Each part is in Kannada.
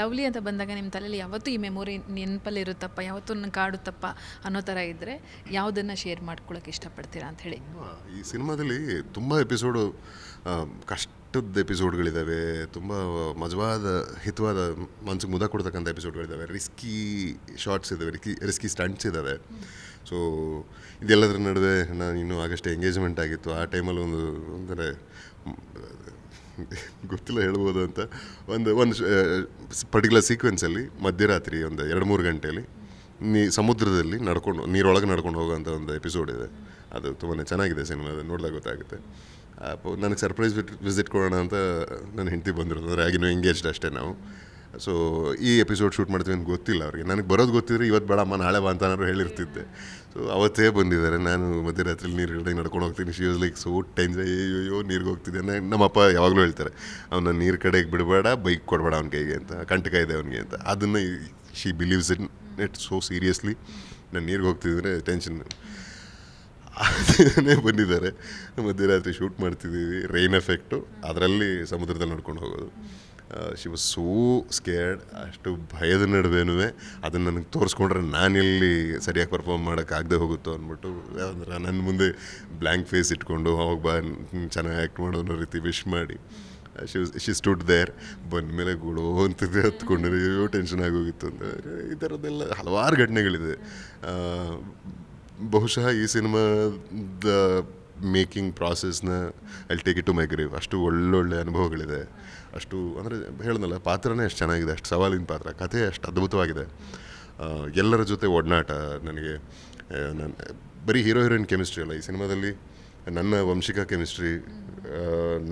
ಲವ್ಲಿ ಅಂತ ಬಂದಾಗ ನಿಮ್ಮ ತಲೆಯಲ್ಲಿ ಯಾವತ್ತೂ ಈ ಮೆಮೊರಿ ನೆನಪಲ್ಲಿ ಇರುತ್ತಪ್ಪ, ಯಾವತ್ತೂ ನನ್ನ ಕಾಡುತ್ತಪ್ಪ ಅನ್ನೋ ಥರ ಇದ್ದರೆ ಯಾವುದನ್ನು ಶೇರ್ ಮಾಡ್ಕೊಳ್ಳೋಕೆ ಇಷ್ಟಪಡ್ತೀರಾ ಅಂತ ಹೇಳಿ? ಈ ಸಿನಿಮಾದಲ್ಲಿ ತುಂಬ ಎಪಿಸೋಡು ಕಷ್ಟದ ಎಪಿಸೋಡ್ಗಳಿದ್ದಾವೆ ತುಂಬ ಮಜವಾದ, ಹಿತವಾದ, ಮನ್ಸಿಗೆ ಮುದ ಕೊಡ್ತಕ್ಕಂಥ ಎಪಿಸೋಡ್ಗಳಿದ್ದಾವೆ ರಿಸ್ಕಿ ಶಾರ್ಟ್ಸ್ ಇದ್ದಾವೆ ರಿಸ್ಕಿ ರಿಸ್ಕಿ ಸ್ಟಂಟ್ಸ್ ಇದ್ದಾವೆ ಸೊ ಇದೆಲ್ಲದರ ನಡುವೆ ನಾನು ಇನ್ನೂ ಆಗಷ್ಟೇ ಎಂಗೇಜ್ಮೆಂಟ್ ಆಗಿತ್ತು. ಆ ಟೈಮಲ್ಲಿ ಒಂದು ಅಂದರೆ ಗೊತ್ತಿಲ್ಲ ಹೇಳ್ಬೋದು ಅಂತ. ಒಂದು ಒಂದು ಪರ್ಟಿಕ್ಯುಲರ್ ಸೀಕ್ವೆನ್ಸಲ್ಲಿ ಮಧ್ಯರಾತ್ರಿ ಒಂದು ಎರಡು, ಮೂರು ಗಂಟೆಯಲ್ಲಿ ನೀ ಸಮುದ್ರದಲ್ಲಿ ನಡ್ಕೊಂಡು, ನೀರೊಳಗೆ ನಡ್ಕೊಂಡು ಹೋಗೋಂಥ ಒಂದು ಎಪಿಸೋಡ್ ಇದೆ. ಅದು ತುಂಬಾ ಚೆನ್ನಾಗಿದೆ ಸಿನಿಮಾ ಅದು ನೋಡಿದಾಗ ಗೊತ್ತಾಗುತ್ತೆ. ನನಗೆ ಸರ್ಪ್ರೈಸ್ ವಿಸಿಟ್ ಕೊಡೋಣ ಅಂತ ನನ್ನ ಹೆಂಡತಿ ಬಂದಿರೋದು ಅಂದರೆ ಆಗಿನೂ ಎಂಗೇಜ್ಡ್ ಅಷ್ಟೇ ನಾವು. ಸೊ ಈ ಎಪಿಸೋಡ್ ಶೂಟ್ ಮಾಡ್ತೀವಿ ಅಂತ ಗೊತ್ತಿಲ್ಲ ಅವ್ರಿಗೆ. ನನಗೆ ಬರೋದು ಗೊತ್ತಿದ್ರೆ ಇವತ್ತು ಬೇಡಮ್ಮ ನಾಳೆ ಬಾ ಅಂತ ಹೇಳಿರ್ತಿದ್ದೆ. ಸೊ ಅವತ್ತೇ ಬಂದಿದ್ದಾರೆ. ನಾನು ಮಧ್ಯರಾತ್ರಿ ನೀರು ಹಿಡಿದು ನಡ್ಕೊಂಡು ಹೋಗ್ತೀನಿ. She was like so tense ಅಯ್ಯೋ ನೀರಿಗೆ ಹೋಗ್ತಿದ್ದೆ ಅಂದ್ರೆ ನಮ್ಮಪ್ಪ ಯಾವಾಗಲೂ ಹೇಳ್ತಾರೆ ಅವನ ನೀರು ಕಡೆಗೆ ಬಿಡಬೇಡ ಬೈಕ್ ಕೊಡಬೇಡ ಅವ್ನ ಕೈಗೆ ಅಂತ, ಕಂಟಕ ಇದೆ ಅವನಿಗೆ ಅಂತ. ಅದನ್ನು she believes in it so seriously ನಾನು ನೀರಿಗೆ ಹೋಗ್ತಿದ್ರೆ ಟೆನ್ಷನ್ ಅದೇ ಬಂದಿದ್ದಾರೆ. ಮಧ್ಯರಾತ್ರಿ ಶೂಟ್ ಮಾಡ್ತಿದ್ದೀವಿ. ರೈನ್ ಎಫೆಕ್ಟು ಅದರಲ್ಲಿ ಸಮುದ್ರದಲ್ಲಿ ನಡ್ಕೊಂಡು ಹೋಗೋದು. ಶಿ ವಾಸ್ ಸೋ ಸ್ಕೇರ್ಡ್ ಅಷ್ಟು ಭಯದ ನಡುವೆನೂ ಅದನ್ನು ನನಗೆ ತೋರಿಸ್ಕೊಂಡ್ರೆ ನಾನೆಲ್ಲಿ ಸರಿಯಾಗಿ ಪರ್ಫಾರ್ಮ್ ಮಾಡೋಕ್ಕಾಗದೆ ಹೋಗುತ್ತೋ ಅಂದ್ಬಿಟ್ಟು ಅಂದ್ರೆ ನನ್ನ ಮುಂದೆ ಬ್ಲ್ಯಾಂಕ್ ಫೇಸ್ ಇಟ್ಕೊಂಡು ಅವಾಗ ಬಾ ಚೆನ್ನಾಗಿ ಆ್ಯಕ್ಟ್ ಮಾಡೋ ಅನ್ನೋ ರೀತಿ ವಿಶ್ ಮಾಡಿ. ಶಿ ಶಿ ಸ್ಟುಡ್ ದೇರ್ ಬಂದ ಮೇಲೆ ಗುಡೋ ಅಂತಿದ್ದೆ ಹತ್ಕೊಂಡ್ರೆ ಅಯ್ಯೋ ಟೆನ್ಷನ್ ಆಗೋಗಿತ್ತು ಅಂತ. ಈ ಥರದ್ದೆಲ್ಲ ಹಲವಾರು ಘಟನೆಗಳಿದೆ. ಬಹುಶಃ ಈ ಸಿನಿಮಾದ making ಪ್ರಾಸೆಸ್ನ I take it to my grave ಅಷ್ಟು ಒಳ್ಳೊಳ್ಳೆ ಅನುಭವಗಳಿದೆ. ಅಷ್ಟು ಅಂದರೆ ಹೇಳಿದ್ನಲ್ಲ ಪಾತ್ರನೇ ಅಷ್ಟು ಚೆನ್ನಾಗಿದೆ ಅಷ್ಟು ಸವಾಲಿನ ಪಾತ್ರ ಕಥೆ ಅಷ್ಟು ಅದ್ಭುತವಾಗಿದೆ. ಎಲ್ಲರ ಜೊತೆ ಒಡನಾಟ ನನಗೆ ನನ್ನ ಬರೀ ಹೀರೋ ಹೀರೋಯಿನ್ ಕೆಮಿಸ್ಟ್ರಿ ಅಲ್ಲ ಈ ಸಿನಿಮಾದಲ್ಲಿ ನನ್ನ ವಂಶಿಕಾ ಕೆಮಿಸ್ಟ್ರಿ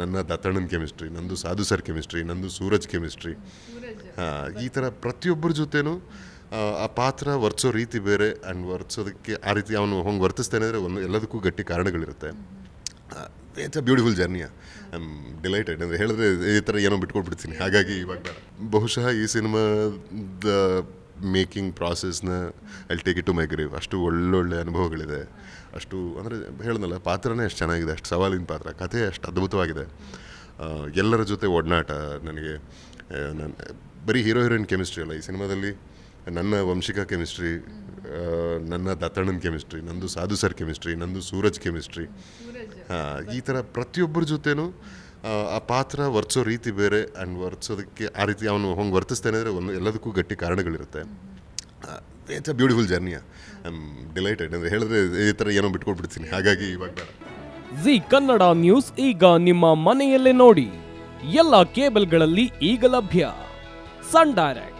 ನನ್ನ ದತ್ತಣ್ಣನ ಕೆಮಿಸ್ಟ್ರಿ ನಂದು ಸಾಧು ಸರ್ ಕೆಮಿಸ್ಟ್ರಿ ನಂದು ಸೂರಜ್ ಕೆಮಿಸ್ಟ್ರಿ ಹಾಂ ಈ ಥರ ಪ್ರತಿಯೊಬ್ಬರ ಜೊತೆನೂ ಆ, ಪಾತ್ರ ವರ್ತಿಸೋ ರೀತಿ ಬೇರೆ ಆ್ಯಂಡ್ ವರ್ತಿಸೋದಕ್ಕೆ ಆ ರೀತಿ ಅವನು ಹಂಗೆ ವರ್ತಿಸ್ತಾನೆ ಅಂದರೆ ಒಂದು ಎಲ್ಲದಕ್ಕೂ ಗಟ್ಟಿ ಕಾರಣಗಳಿರುತ್ತೆ. It's a beautiful journey I am delighted ಅಂದರೆ ಹೇಳಿದ್ರೆ ಈ ಥರ ಏನೋ ಬಿಟ್ಕೊಟ್ಬಿಡ್ತೀನಿ. ಹಾಗಾಗಿ ಇವಾಗ ಬಹುಶಃ ಈ ಸಿನಿಮಾದ making ಪ್ರಾಸೆಸ್ನ I take it to my grave ಅಷ್ಟು ಒಳ್ಳೊಳ್ಳೆ ಅನುಭವಗಳಿದೆ. ಅಷ್ಟು ಅಂದರೆ ಹೇಳ್ದನಲ್ಲ ಪಾತ್ರನೇ ಅಷ್ಟು ಚೆನ್ನಾಗಿದೆ. ಅಷ್ಟು ಸವಾಲಿನ ಪಾತ್ರ. ಕಥೆ ಅಷ್ಟು ಅದ್ಭುತವಾಗಿದೆ. ಎಲ್ಲರ ಜೊತೆ ಒಡನಾಟ ನನಗೆ. ನಾನು ಬರೀ ಹೀರೋ ಹೀರೋಯಿನ್ ಕೆಮಿಸ್ಟ್ರಿ ಅಲ್ಲ. ಈ ಸಿನಿಮಾದಲ್ಲಿ ನನ್ನ ವಂಶಿಕ ಕೆಮಿಸ್ಟ್ರಿ ನನ್ನ ದತ್ತಣ್ಣನ ಕೆಮಿಸ್ಟ್ರಿ ನಂದು ಸಾಧು ಸರ್ ಕೆಮಿಸ್ಟ್ರಿ ನಂದು ಸೂರಜ್ ಕೆಮಿಸ್ಟ್ರಿ. ಹಾಂ ಈ ಥರ ಪ್ರತಿಯೊಬ್ಬರ ಜೊತೆನೂ ಆ, ಪಾತ್ರ ವರ್ತಿಸೋ ರೀತಿ ಬೇರೆ ಆ್ಯಂಡ್ ವರ್ತಿಸೋದಕ್ಕೆ ಆ ರೀತಿ ಅವನು ಹಂಗೆ ವರ್ತಿಸ್ತಾನೆ ಅಂದರೆ ಒಂದು ಎಲ್ಲದಕ್ಕೂ ಗಟ್ಟಿ ಕಾರಣಗಳಿರುತ್ತೆ. It's a beautiful journey I am delighted ಅಂದರೆ ಹೇಳಿದ್ರೆ ಈ ಥರ ಏನೋ ಬಿಟ್ಕೊಟ್ಬಿಡ್ತೀನಿ. ಹಾಗಾಗಿ ಇವಾಗ ಬೇಡ ಜಿ ಕನ್ನಡ ನ್ಯೂಸ್ ಈಗ ನಿಮ್ಮ ಮನೆಯಲ್ಲೇ ನೋಡಿ. ಎಲ್ಲ ಕೇಬಲ್ಗಳಲ್ಲಿ ಈಗ ಲಭ್ಯ. Sun Direct.